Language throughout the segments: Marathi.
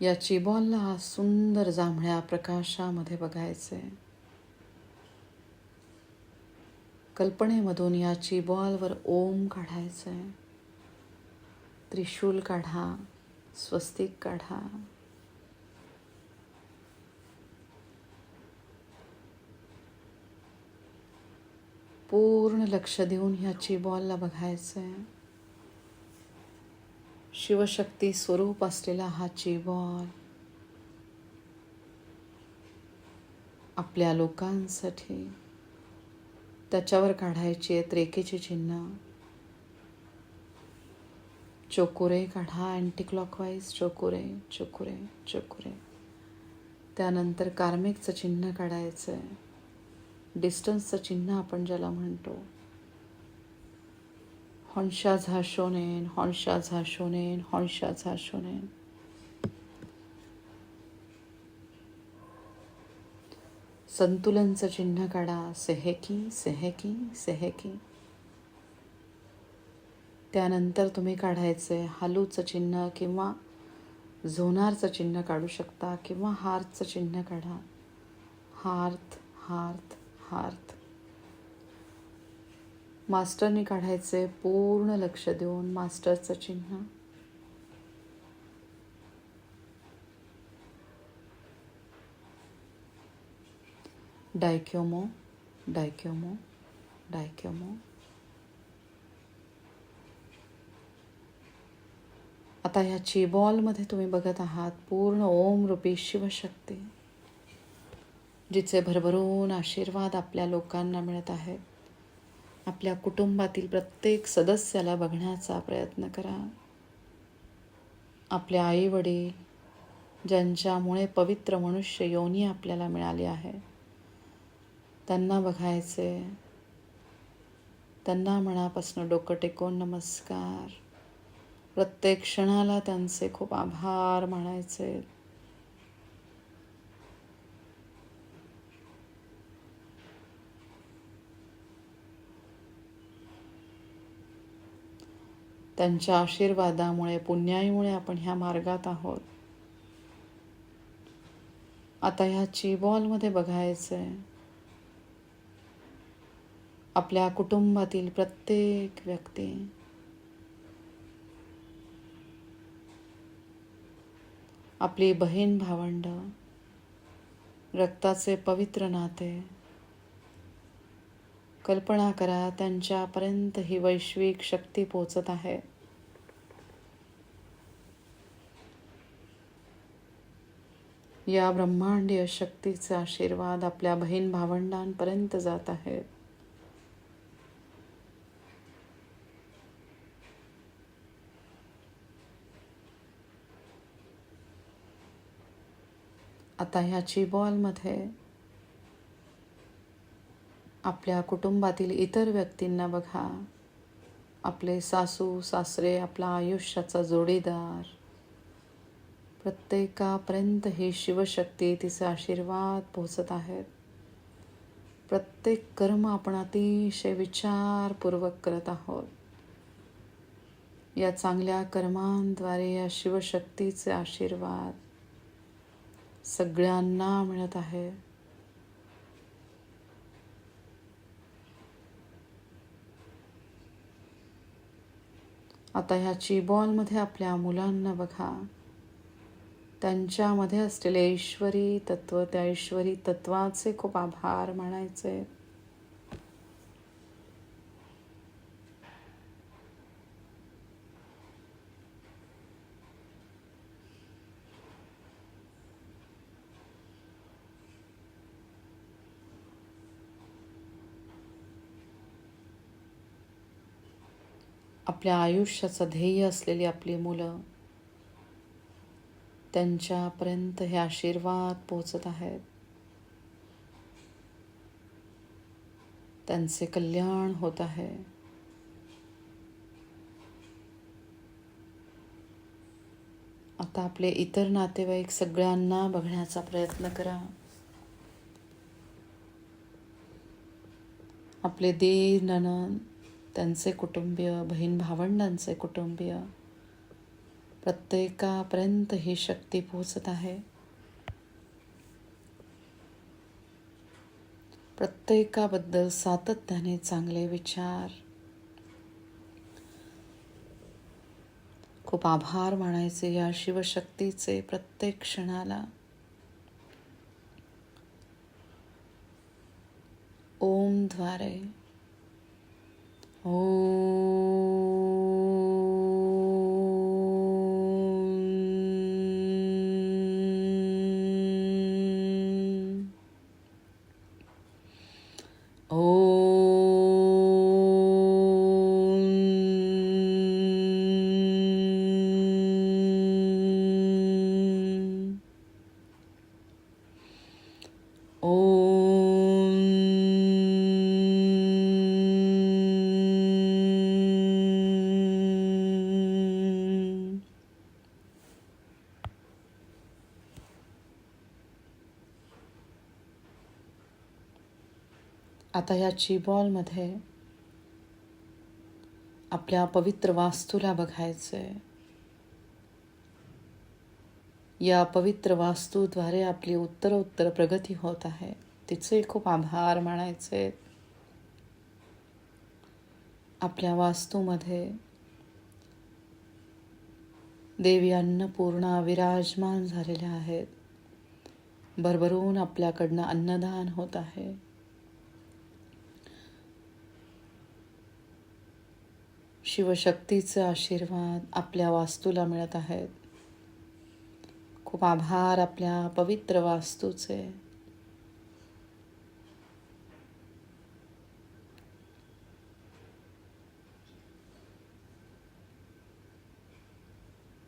या चिबॉलला सुंदर जांभळ्या प्रकाशामध्ये बघायचे. कल्पनेमधून या चिबॉलवर ओम काढायचे. त्रिशूल काढा स्वस्तिक काढा. पूर्ण लक्ष देऊन ह्या बॉलला बघायचं. आहे शिवशक्ती स्वरूप असलेला हा बॉल आपल्या लोकांसाठी त्याच्यावर काढायची आहेत रेखेचे चिन्ह. चोकुरे काढा अँटी क्लॉकवाईज चोकुरे चोकुरे चोकुरे. त्यानंतर कार्मिकचं चिन्ह काढायचं आहे डिस्टन्सचं चिन्ह आपण ज्याला म्हणतो. हॉन्शा झाशोनेन हॉन्शा झाशोनेन हॉन्शा झाशोनेन संतुलनचं चिन्ह काढा सेहेकी सेहेकी सेहेकी त्यानंतर तुम्ही काढायचे हालूचं चिन्ह किंवा झोनारचं चिन्ह काढू शकता किंवा हार्थचं चिन्ह काढा. Hearth hearth hearth. मास्टरने काढायचे पूर्ण लक्ष देऊन मास्टरचं चिन्ह. डायक्योमो डायक्योमो डायक्योमो. आता ह्या चिबॉलमध्ये तुम्ही बघत आहात पूर्ण ओम रूपी शिवशक्ती जिचे भरभरून आशीर्वाद आपल्या लोकांना मिळत आहेत आपल्या कुटुंबातील प्रत्येक सदस्याला बघण्याचा प्रयत्न करा. आपल्या आई वडील ज्यांच्यामुळे पवित्र मनुष्य योनी आपल्याला मिळाली आहे त्यांना बघायचे. त्यांना मनापासून डोकं टेकून नमस्कार. प्रत्येक क्षणाला त्यांचे खूप आभार मानायचे. त्यांच्या आशीर्वादामुळे पुण्याईमुळे आपण ह्या मार्गात आहोत. आता ह्या चिबॉलमध्ये बघायचं आहे आपल्या कुटुंबातील प्रत्येक व्यक्ती आपली बहीण भावंड रक्ताचे पवित्र नाते कल्पना करा त्यांच्यापर्यंत ही वैश्विक शक्ती पोचत आहे. या ब्रह्मांडीय शक्तीचा आशीर्वाद आपल्या बहीण भावंडांपर्यंत जात आहेत आता ह्या बॉलमध्ये आपल्या कुटुंबातील इतर व्यक्तींना बघा. आपले सासू सासरे आपला आयुष्याचा जोडीदार. प्रत्येकापर्यंत ही शिवशक्ती तिचे आशीर्वाद पोहोचत आहेत. प्रत्येक कर्म आपण अतिशय विचारपूर्वक करत आहोत. या चांगल्या कर्मांद्वारे या शिवशक्तीचे आशीर्वाद सगळ्यांना मिळत आहे आता ह्या चीबॉलमध्ये आपल्या मुलांना बघा. त्यांच्यामध्ये असलेले ईश्वरी तत्व त्या ईश्वरी तत्वाचे खूप आभार मानायचे. आपल्या आयुष्याचं ध्येय असलेली आपली मुलं त्यांच्यापर्यंत हे आशीर्वाद पोचत आहेत. त्यांचे कल्याण होत आहे. आता आपले इतर नातेवाईक सगळ्यांना बघण्याचा प्रयत्न करा. आपले दीर ननन त्यांचे कुटुंबीय बहीण भावंडांचे कुटुंबीय प्रत्येकापर्यंत ही शक्ती पोचत आहे. प्रत्येकाबद्दल सातत्याने चांगले विचार. खूप आभार मानायचे या शिवशक्तीचे प्रत्येक क्षणाला. ओम 哦。आता या बॉलमध्ये आपल्या पवित्र वास्तूला बघायचंय. या पवित्र वास्तूद्वारे आपली उत्तरोत्तर प्रगती होत आहे. तिचे खूप आभार मानायचे. आपल्या वास्तूमध्ये देवी अन्नपूर्णा विराजमान झालेल्या आहेत. भरभरून आपल्याकडनं अन्नदान होत आहे. शिवशक्तीचे आशीर्वाद आपल्या वास्तूला मिळत आहेत. खूप आभार आपल्या पवित्र वास्तूचे.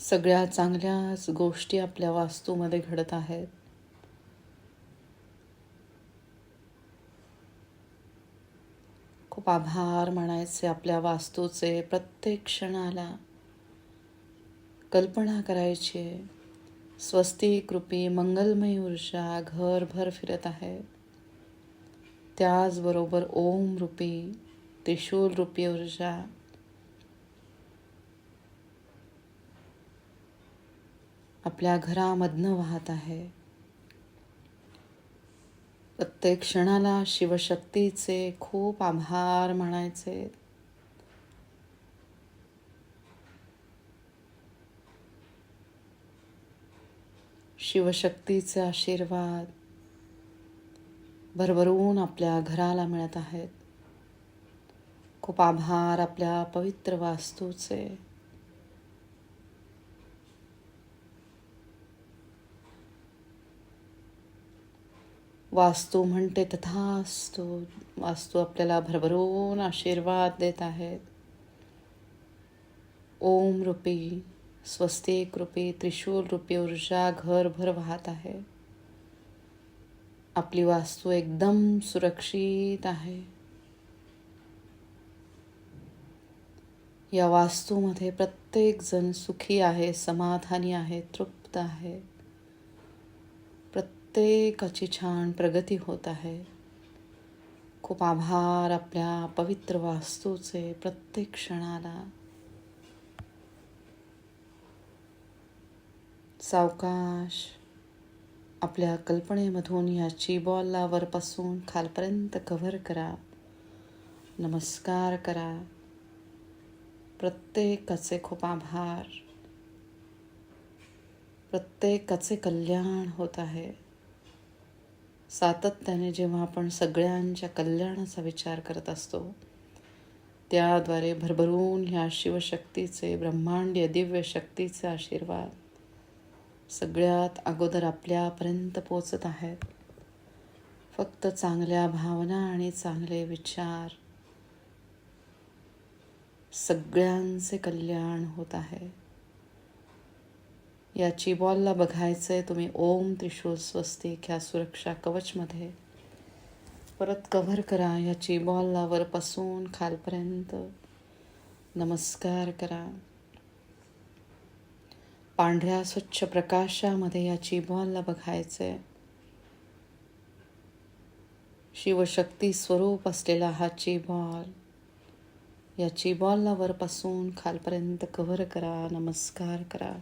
सगळ्या चांगल्याच गोष्टी आपल्या वास्तूमध्ये घडत आहेत खूप आभार म्हणायचे आपल्या वास्तूचे प्रत्येक क्षणाला. कल्पना करायची. आहे. स्वस्तिक रूपी मंगलमय ऊर्जा घरभर फिरत आहे. त्याचबरोबर ओम रूपी त्रिशूल रूपी ऊर्जा. आपल्या घरामधनं वाहत आहे. प्रत्येक क्षणाला शिवशक्तीचे खूप आभार म्हणायचे शिवशक्तीचे आशीर्वाद भरभरून आपल्या घराला मिळत आहेत. खूप आभार आपल्या पवित्र वास्तूचे. वास्तू म्हणते तथास्तु. वास्तू आपल्याला भरभरून आशीर्वाद देत आहेत. ओम रूपी, स्वस्तिक रूपी, त्रिशूल रूपी ऊर्जा घरभर वाहत आहे. आपली वास्तू एकदम सुरक्षित आहे. या वास्तूमध्ये प्रत्येक जण सुखी आहे, समाधानी आहे, तृप्त आहे. प्रत्येकाची छान प्रगती होत आहे. खूप आभार आपल्या पवित्र वास्तूचे प्रत्येक क्षणाला. सावकाश आपल्या कल्पनेमधून या चीबॉलला वरपासून खालपर्यंत कव्हर करा. नमस्कार करा. प्रत्येकाचे खूप आभार. प्रत्येकाचे कल्याण होत आहे. सातत्याने जेव्हा आपण सगळ्यांच्या कल्याणाचा विचार करत असतो त्याद्वारे भरभरून ह्या शिवशक्तीचे ब्रह्मांडीय दिव्य शक्तीचे आशीर्वाद सगळ्यात अगोदर आपल्यापर्यंत पोचत आहेत. फक्त चांगल्या भावना आणि चांगले विचार सगळ्यांचे कल्याण होत आहे. या बॉलला आहे तुम्ही ओम त्रिशूल स्वस्तिक ह्या सुरक्षा कवचमध्ये. परत कव्हर करा या चिबॉलला वरपासून खालपर्यंत. नमस्कार करा. पांढऱ्या स्वच्छ प्रकाशामध्ये या बॉलला आहे शिवशक्ती स्वरूप असलेला हा बॉल. याची चिबॉलला वरपासून खालपर्यंत कव्हर करा. नमस्कार करा.